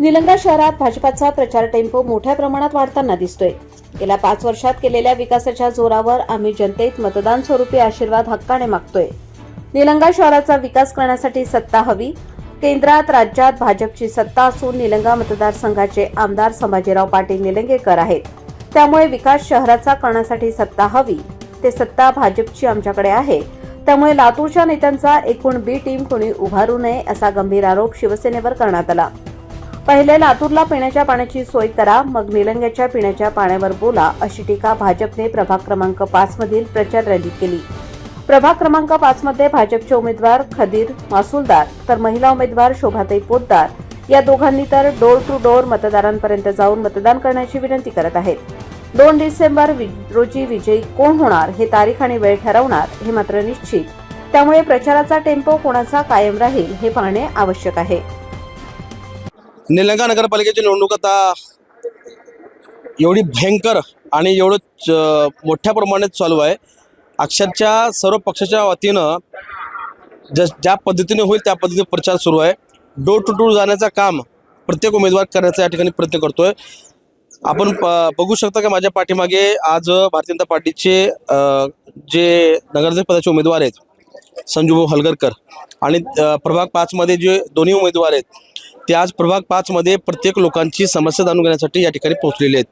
निलंगा शहरात भाजपाचा प्रचार टेम्पो मोठ्या प्रमाणात वाढताना दिसतोय. गेल्या पाच वर्षात केलेल्या विकासाच्या जोरावर आम्ही जनतेत मतदान स्वरूपी आशीर्वाद हक्काने मागतोय. निलंगा शहराचा विकास करण्यासाठी सत्ता हवी. केंद्रात राज्यात भाजपची सत्ता असून निलंगा मतदारसंघाचे आमदार संभाजीराव पाटील निलंगेकर आहेत. त्यामुळे विकास शहराचा करण्यासाठी सत्ता हवी. ते सत्ता भाजपची आमच्याकडे आहे. त्यामुळे लातूरच्या नेत्यांचा एकूण बी टीम कोणी उभारू नये असा गंभीर आरोप शिवसेनेवर करण्यात आला. पहिले लातूरला पिण्याच्या पाण्याची सोय करा मग निलंग्याच्या पिण्याच्या पाण्यावर बोला अशी टीका भाजपने प्रभाग क्रमांक पाच मधील प्रचार रॅलीत केली. प्रभाग क्रमांक पाच मध्ये भाजपचे उमेदवार खदीर मासुलदार तर महिला उमेदवार शोभाताई पोतदार. या दोघांनी तर डोर टू डोर मतदारांपर्यंत जाऊन मतदान करण्याची विनंती करत आहेत. दोन डिसेंबर रोजी विजयी कोण होणार हे तारीख आणि वेळ ठरवणार हे मात्र निश्चित. त्यामुळे प्रचाराचा टेम्पो कोणाचा कायम राहील हे पाहणे आवश्यक आहे. निलंगा नगरपालिकेची निवडणूक आता एवढी भयंकर आणि एवढं च- मोठ्या प्रमाणात चालू आहे. अक्षरशः सर्व पक्षाच्या वतीनं ज ज्या पद्धतीने होईल त्या पद्धतीने प्रचार सुरू आहे. डोर टू डोर जाण्याचं काम प्रत्येक उमेदवार करण्याचा या ठिकाणी प्रयत्न करतोय. आपण प बघू शकता की माझ्या पाठीमागे आज भारतीय जनता पार्टीचे जे नगराध्यक्ष पदाचे उमेदवार आहेत संजूभाऊ हलगरकर आणि प्रभाग पाचमध्ये जे दोन्ही उमेदवार आहेत ते आज प्रभाग पाचमध्ये प्रत्येक लोकांची समस्या जाणून घेण्यासाठी या ठिकाणी पोहोचलेले आहेत.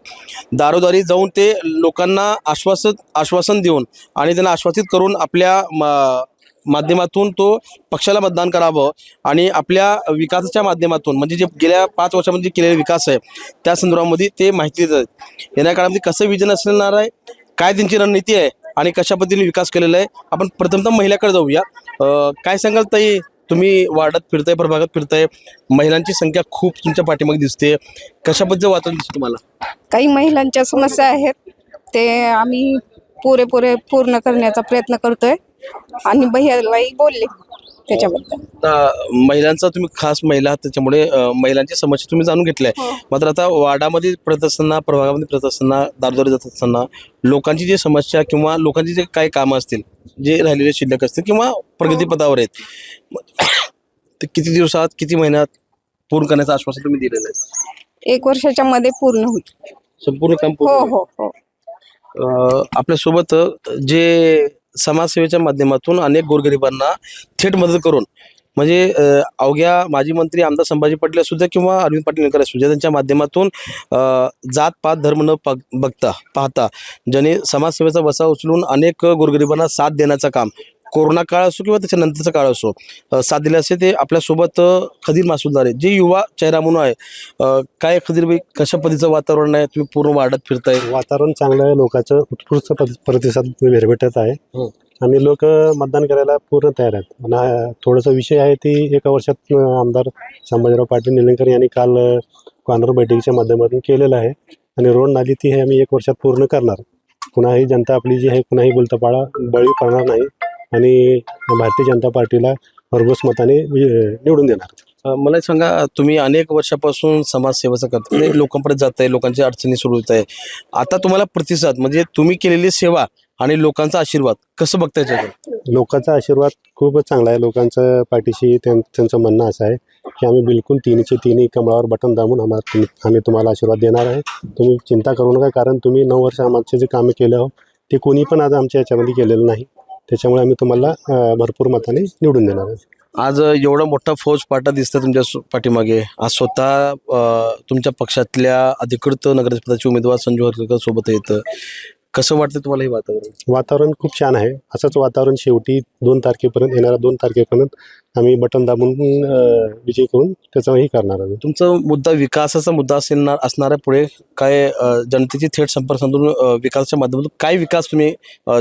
दारोदारी जाऊन ते लोकांना आश्वासन आश्वासन देऊन आणि त्यांना आश्वासित करून आपल्या मा- माध्यमातून तो पक्षाला मतदान करावं आणि आपल्या विकासाच्या माध्यमातून म्हणजे जे गेल्या पाच वर्षामध्ये केलेले विकास आहे त्या संदर्भामध्ये ते माहिती देत आहेत. येणाऱ्या काळामध्ये कसं विजन असणार आहे काय त्यांची रणनीती आहे आणि कशा पद्धतीने विकास केलेला आहे आपण प्रथमतः महिलाकडे जाऊया. काय सांगाल ताई? तुम्ही वाढत फिरताय प्रभागात फिरताय महिलांची संख्या खूप तुमच्या पाठीमागे दिसते. कशाबद्दल वातावरण दिसतं तुम्हाला? काही महिलांच्या समस्या आहेत. ते आम्ही पुरेपुरे पूर्ण करण्याचा प्रयत्न करतोय. आणि भैयाबाई बोलले. त्याच्याबद्दल. आता महिलांचा तुम्ही खास महिला आहात त्याच्यामुळे अं, महिलांची समस्या तुम्ही जाणून घेतल्या हो. मात्र आता वार्डामध्ये फिरत असताना प्रभागामध्ये फिरत असताना दारोदारी जात असताना लोकांची जी समस्या किंवा लोकांची जे काही कामं असतील जे राहिलेले शिल्लक असतील किंवा प्रगतीपथावर आहेत ते किती दिवसात किती महिन्यात पूर्ण करण्याचं आश्वासन तुम्ही दिलेलं आहे? एक वर्षाच्या मध्ये पूर्ण होईल. संपूर्ण काम हो पूर्ण हो हो. अं, आपल्यासोबत जे समाजसेवेच्या माध्यमातून अनेक गोरगरिबांना थेट मदत करून म्हणजे अवघ्या माजी मंत्री आमदार संभाजी पाटील असू द्या किंवा अरविंद पाटील निकर असू द्या त्यांच्या माध्यमातून जात पात धर्म न पग- बघता पाहता ज्याने समाजसेवेचा वसा उचलून अनेक गोरगरिबांना साथ देण्याचं काम कोरोना काळ असो किंवा त्याच्यानंतरचा काळ असो साथ असे ते आपल्यासोबत खदीर मासूलदार आहे जे युवा चेहरा म्हणून आहे काय खदीर भाई कशा पद्धतीचं वातावरण आहे? तुम्ही पूर्ण वाढत फिरताय. वातावरण चांगलं आहे. लोकांचं प्रति- प्रतिसाद भेट भेटत आहे. आणि लोक मतदान करायला पूर्ण तयार आहेत. आणि हा थोडासा विषय आहे ती एका वर्षात आमदार संभाजीराव पाटील निलंगकर यांनी काल अं, कॉर्नर बैठकीच्या माध्यमातून केलेलं आहे. आणि रोड नाली ती हे आम्ही एक वर्षात पूर्ण करणार. पुन्हा ही जनता आपली जी आहे कुणाही बोलतापाळा बळी पडणार नाही. आणि भारतीय जनता पार्टीला भरघोस मताने निवडून देणार. मला सांगा तुम्ही अनेक वर्षापासून समाजसेवेचं करता लोकांपर्यंत जात आहे लोकांची अडचणी सोडवत आहे आता तुम्हाला प्रतिसाद म्हणजे तुम्ही केलेली सेवा आणि लोकांचा आशीर्वाद कसं बघताय लोकांचा आशीर्वाद खूपच चांगला आहे. लोकांचं पाठीशी त्यां त्यांचं म्हणणं असं आहे की आम्ही बिलकुल तिन्हीचे तिन्ही कमळावर बटन दाबून आम्हाला आम्ही तुम्हाला आशीर्वाद देणार आहे. तुम्ही चिंता करू नका कारण तुम्ही नऊ वर्ष आमचे जे कामे केले आहोत ते कोणी पण आज आमच्या याच्यामध्ये केलेलं नाही. त्याच्यामुळे आम्ही तुम्हाला भरपूर मताने निवडून देणार आहे. आज एवढा मोठा फौज पाटा दिसतंय तुमच्या पाठीमागे. आज स्वतः तुमच्या पक्षातल्या अधिकृत नगरपदाचे उमेदवार संजू हरकर सोबत येतं कसं वाटतं तुम्हाला हे वातावरण? वातावरण खूप छान आहे. असंच वातावरण शेवटी दोन तारखेपर्यंत येणाऱ्या दोन तारखेपर्यंत आम्ही बटन दाबून विजय करून त्याचाही करणार आहोत. तुमचा मुद्दा विकासाचा मुद्दा असणार असणाऱ्या पुढे काय जनतेची थेट संपर्क साधून विकासाच्या माध्यमातून काय विकास तुम्ही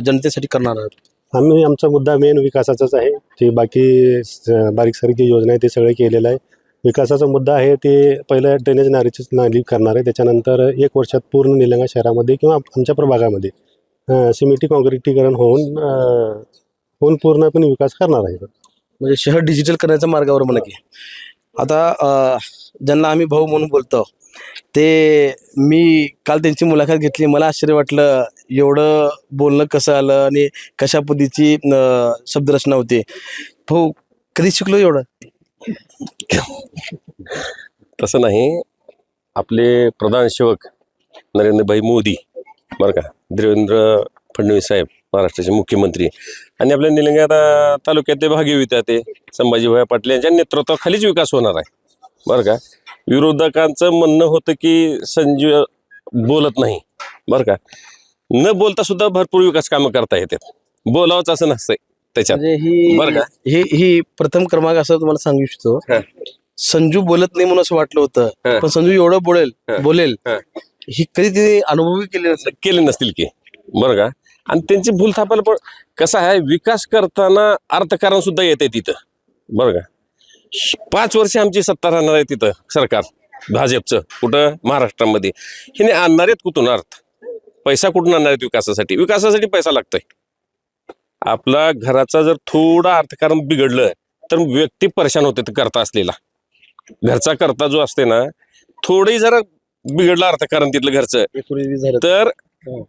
जनतेसाठी करणार आहात? आम्ही आमचा मुद्दा मेन विकासाचाच आहे. ते बाकी स- बारीक सारीक जी योजना आहे ते सगळे केलेलं आहे. विकासाचा मुद्दा आहे ते पहिलं ड्रेनेज नालीचीच नाली करणार आहे. त्याच्यानंतर एक वर्षात पूर्ण निलंगा शहरामध्ये किंवा आमच्या प्रभागामध्ये सिमेंटी काँक्रिटीकरण होऊन होऊन पूर्णपणे विकास करणार आहे. म्हणजे शहर डिजिटल करण्याच्या मार्गावर म्हणा की. आता ज्यांना आम्ही भाऊ म्हणून बोलतो ते मी काल त्यांची मुलाखत घेतली. मला आश्चर्य वाटलं एवढं बोलणं कसं आलं आणि कशा पद्धतीची शब्दरचना होती. भाऊ कधी शिकलो एवढं? तसं नाही. आपले प्रधान सेवक नरेंद्रभाई मोदी बरं का देवेंद्र फडणवीस साहेब महाराष्ट्राचे मुख्यमंत्री. आणि आपल्या निलंगा ते भागी भागीविता ते संभाजीभाई पाटील यांच्या नेतृत्वाखालीच विकास होणार आहे. बरं का? विरोधकांचं म्हणणं होतं की संजय बोलत नाही. बरं का? न बोलता सुद्धा भरपूर विकास कामं करता येतात. बोलावंच असं नसतंय त्याच्यात. म्हणजे बरं का? ही ही प्रथम क्रमांक असं तुम्हाला सांगू इच्छितो हा. संजू बोलत नाही म्हणून असं वाटलं हा. होतं पण संजू एवढं बोलेल. बोलेल हा. ही कधी तिने अनुभवी केली नसेल? केले नसतील की. बरं का? आणि त्यांची भूल थापायला पण कसं आहे? विकास करताना अर्थकारण सुद्धा येते तिथं. बरं का? पाच वर्ष आमची सत्ता राहणार आहे तिथं सरकार भाजपचं कुठं? महाराष्ट्रामध्ये. हिने आणणार आहेत कुठून अर्थ? पैसा कुठून आणणार आहेत विकासासाठी? विकासासाठी पैसा लागतोय. आपला घराचा जर थोडा अर्थकारण बिघडलं तर व्यक्ती परेशान होते ते करता असलेला. घरचा करता जो असते ना थोडंही जरा बिघडलं अर्थकारण तिथलं घरचं तर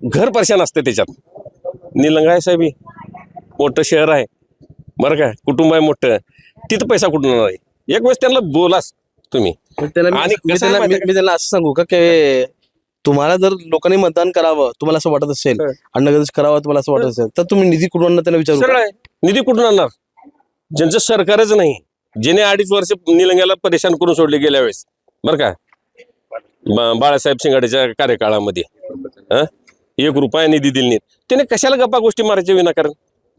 घर परेशान असते त्याच्यात. निलंगा आहे साहेब. मोठं शहर आहे. बरं का? कुटुंब आहे मोठं. तिथं पैसा कुठून येणार आहे? एक वेळेस त्यांना बोलाच तुम्ही. त्याला मी आणि मी कसं आहे त्याला मी माहिती आहे मी त्याला असं सांगू का की तुम्हाला जर लोकांनी मतदान करावं तुम्हाला असं वाटत असेल हं. करावं तुम्हाला असं वाटत असेल तर तुम्ही निधी कुठून आणणार त्याला विचारू सरळ का? आहे. निधी कुठून आणणार? ज्यांचं सरकारच नाही. ज्याने अडीच वर्ष निलंग्याला परेशान करून सोडले गेल्या वेळेस. बरं का? बा- बाळासाहेब शिंगाडेच्या कार्यकाळामध्ये. हं? एक रुपया निधी दिली नाहीत त्याने कशाला गप्पा गोष्टी मारायच्या विनाकारण?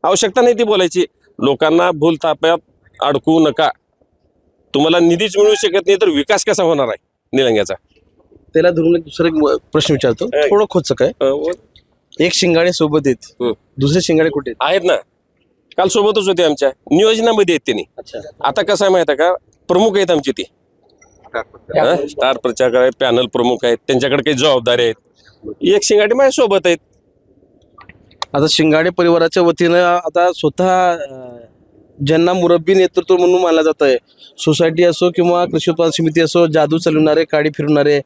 आवश्यकता नाही ती बोलायची. लोकांना भूल ताप्यात अडकू नका. तुम्हाला निधीच मिळू शकत नाही तर विकास कसा होणार आहे निलंग्याचा? त्याला धरून एक दुसरा एक प्रश्न विचारतो. हं. थोडं खोचक आहे. अं, एक शिंगाडे सोबत आहेत हं. दुसरे शिंगाडे कुठे आहेत? आहेत ना. काल सोबतच होते आमच्या. नियोजनामध्ये आहेत त्यांनी. अच्छा. आता कसं आहे माहिती आहे का? प्रमुख आहेत आमचे ते. हं? स्टार प्रचारक आहेत पॅनल प्रमुख आहेत त्यांच्याकडे काही जबाबदारी आहेत. एक शिंगाडी माझ्या सोबत आहेत. आता शिंगाडे परिवाराच्या वतीनं आता स्वतः अं, ज्यांना मुरब्बी नेतृत्व म्हणून मानलं जात आहे. सोसायटी असो किंवा कृषी उत्पादन समिती असो जादू चालवणारे काडी फिरवणारे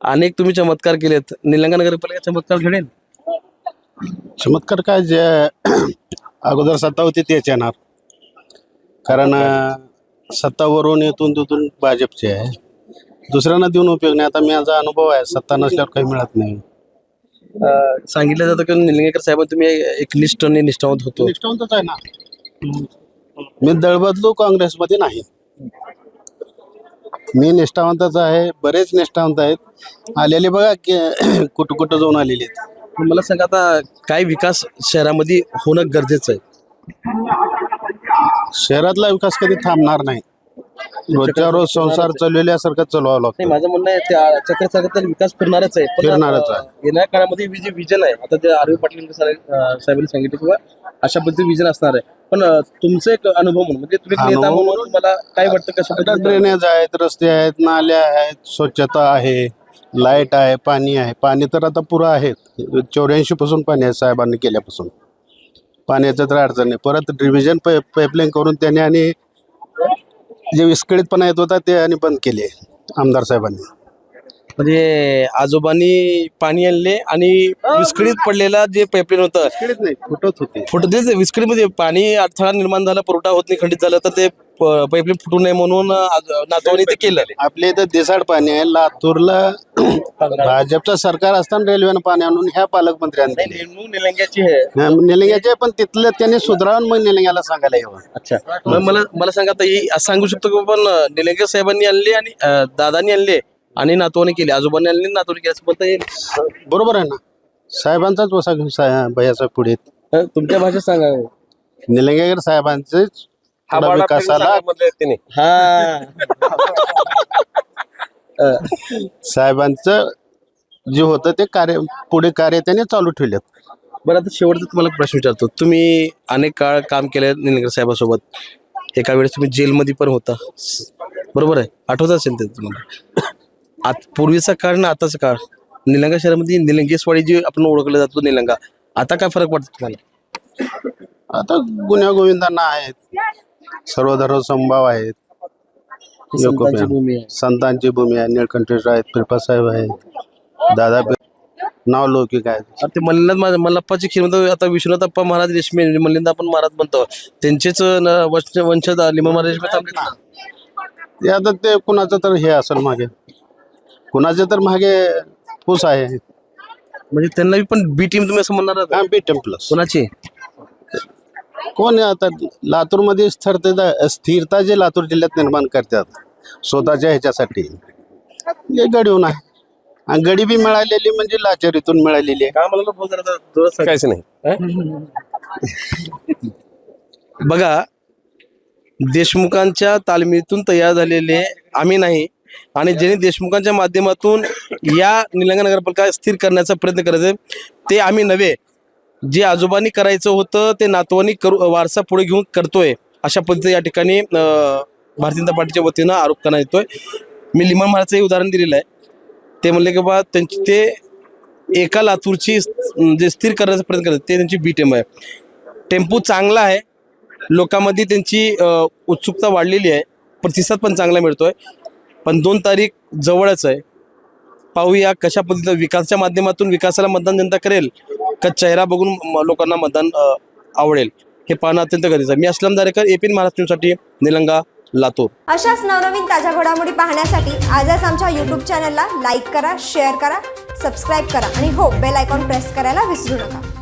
अनेक तुम्ही चमत्कार केलेत. निलंगा नगरपालिका चमत्कार घडेल. चमत्कार काय जे अगोदर सत्ता होती तेच येणार. कारण सत्तावरून येथून तिथून भाजपचे आहे. दुसऱ्यांना देऊन उपयोग नाही. आता माझा अनुभव आहे सत्ता नसल्यावर काही मिळत नाही. सांगितलं जातं की निलंगेकर साहेब तुम्ही एक निष्ठ आणि निष्ठावंत होतो. निष्ठावंतच आहे ना. मी दळबदलू काँग्रेसमध्ये नाही. मी निष्ठावंतच आहे बरेच निष्ठावंत आहेत. आलेले बघा की कुठं कुठं जाऊन आलेले आहेत. पण मला सांगा आता काय विकास शहरामध्ये होणं गरजेचं आहे? शहरातला विकास कधी थांबणार नाही. रोजच्या रोज संसार चाललेल्यासारखं चालवावं नाही लागतं माझं म्हणणं आहे त्या चक्र तर विकास फिरणारच आहे पण फिरणारच आहे. अं, येणाऱ्या काळामध्ये जे विजन आहे आता ते आरवी पाटील साहेबांनी सांगितलं किंवा अशा पद्धती विजन असणार आहे. पण तुमचं एक अनुभव म्हणून म्हणजे तुम्ही नेता म्हणून तुम्हाला काय वाटतं कशा ड्रेनेज आहेत रस्ते आहेत नाल्या आहेत स्वच्छता आहे लाइट आहे पाणी आहे. पाणी तर आता पुरं आहे चौऱ्याऐंशी पासून पाणी आहे साहेबांनी केल्यापासून. पाण्याचं तर अडचण नाही. परत डिव्हिजन पाईप पाईपलाईन करून त्याने आणि जे विस्कळीतपणा येत होता ते आणि बंद केले आमदार साहेबांनी. म्हणजे आजोबांनी पाणी आणले आणि विस्कळीत पडलेला जे पाईपलाईन होतं विस्कळीत नाही फुटत होते. फुट तेच विस्कळीत मध्ये पाणी अडथळा निर्माण झाला पुरवठा होत नाही खंडित झालं तर ते पाईपलाईन फुटू नये म्हणून नातवानी ते केलं. आपल्या इथं देसाड पाणी आहे लातूरला भाजपचं सरकार असताना रेल्वेनं पाणी आणून ह्या पालकमंत्र्यांनी दिले. निलंग्याची आहे. हा, निलंग्याचे पण तिथलं त्यांनी सुधारावून मग निलंग्याला सांगायला यावं. अच्छा. मग मला मला सांगा आता ही असं सांगू शकतो की पण निलंगे साहेबांनी आणले आणि अं, दादांनी आणले आणि नातवाने केले. आजोबांनी नातवाने केले. असं म्हणता येईल. बरोबर आहे ना. साहेबांचाच वसा घेऊन सा- भैयाचा पुढे. अं, तुमच्या भाषेत सांगा. निलंगेकर साहेबांचेच हा बाळा विकासाला हा. साहेबांचं जे होतं ते कार्य पुढे कार्य त्यांनी चालू ठेवलेत. बरं आता शेवटचा तुम्हाला प्रश्न विचारतो. तुम्ही अनेक काळ काम केले निलंगे साहेबांसोबत. एका वेळेस तुम्ही जेलमध्ये पण होता. बरोबर आहे. आठवत असेल ते तुम्हाला. आत पूर्वीचा काळ ना आताचा काळ. निलंगा शहरामध्ये निलंगेशवाडी जी आपण ओळखलं जातो निलंगा. आता काय फरक पडतो तुम्हाला? आता गुन्ह्या गोविंदांना आहेत. सर्व धर्म संभाव आहेत संतांची भूमी आहे. संतांची भूमी आहे. निळकंठेश आहेत फिरपासाहेब आहेत. दादा पे- नाव लौकिक आहेत. आता ते महाराज मल्लप्पाची खीर म्हणतो आता विश्वनाथ अप्पा महाराज रेशमी मल्लिनाथ आपण महाराज म्हणतो. त्यांचेच न- वंश वंशज लिंब महाराज रेशमी थांबले ना. ते आता ते कुणाचं तर हे असेल मागे. कुणाचे तर मागे ऊस आहे. म्हणजे त्यांना पण बी टीम तुम्ही असं म्हणणार आहात? हा बी टेन प्लस कोणाची? कोण आहे आता? लातूरमध्ये स्थिरता स्थिरता जे लातूर जिल्ह्यात निर्माण करतात स्वतःच्या ह्याच्यासाठी. हे गडीहून आहे. आणि गडी बी मिळालेली म्हणजे लाचारीतून मिळालेली आहे. काय मला. काहीच नाही. बघा देशमुखांच्या तालमीतून तयार झालेले आम्ही नाही आणि ज्यांनी देशमुखांच्या माध्यमातून या निलंगा नगरपालिका स्थिर करण्याचा प्रयत्न करायचा ते आम्ही नव्हे. जे आजोबांनी करायचं होतं ते नातवांनी करू वारसा पुढे घेऊन करतोय अशा पद्धतीने या ठिकाणी भारतीय जनता पार्टीच्या वतीनं आरोप करण्यात येतोय. मी लिमण महाराजचं उदाहरण दिलेलं आहे. ते म्हणले की बा त्यांची ते एका लातूरची जे म्हणजे स्थिर करण्याचा प्रयत्न करतात. ते त्यांची बी टेम आहे. टेम्पो चांगला आहे. लोकांमध्ये त्यांची उत्सुकता वाढलेली आहे. प्रतिसाद पण चांगला मिळतोय. पण दोन तारीख जवळच आहे. पाहूया कशा पद्धतीनं विकासाच्या माध्यमातून विकासाला मतदान जनता करेल का चेहरा बघून लोकांना मतदान आवडेल हे पाहणं अत्यंत गरजेचं आहे. मी असलम दारेकर एपीन महाराष्ट्रसाठी निलंगा लातूर. अशाच नवनवीन ताज्या घडामोडी पाहण्यासाठी आजच आमच्या यूट्यूब चॅनलला लाईक करा शेअर करा सबस्क्राईब करा आणि हो बेल आयकॉन प्रेस करायला विसरू नका.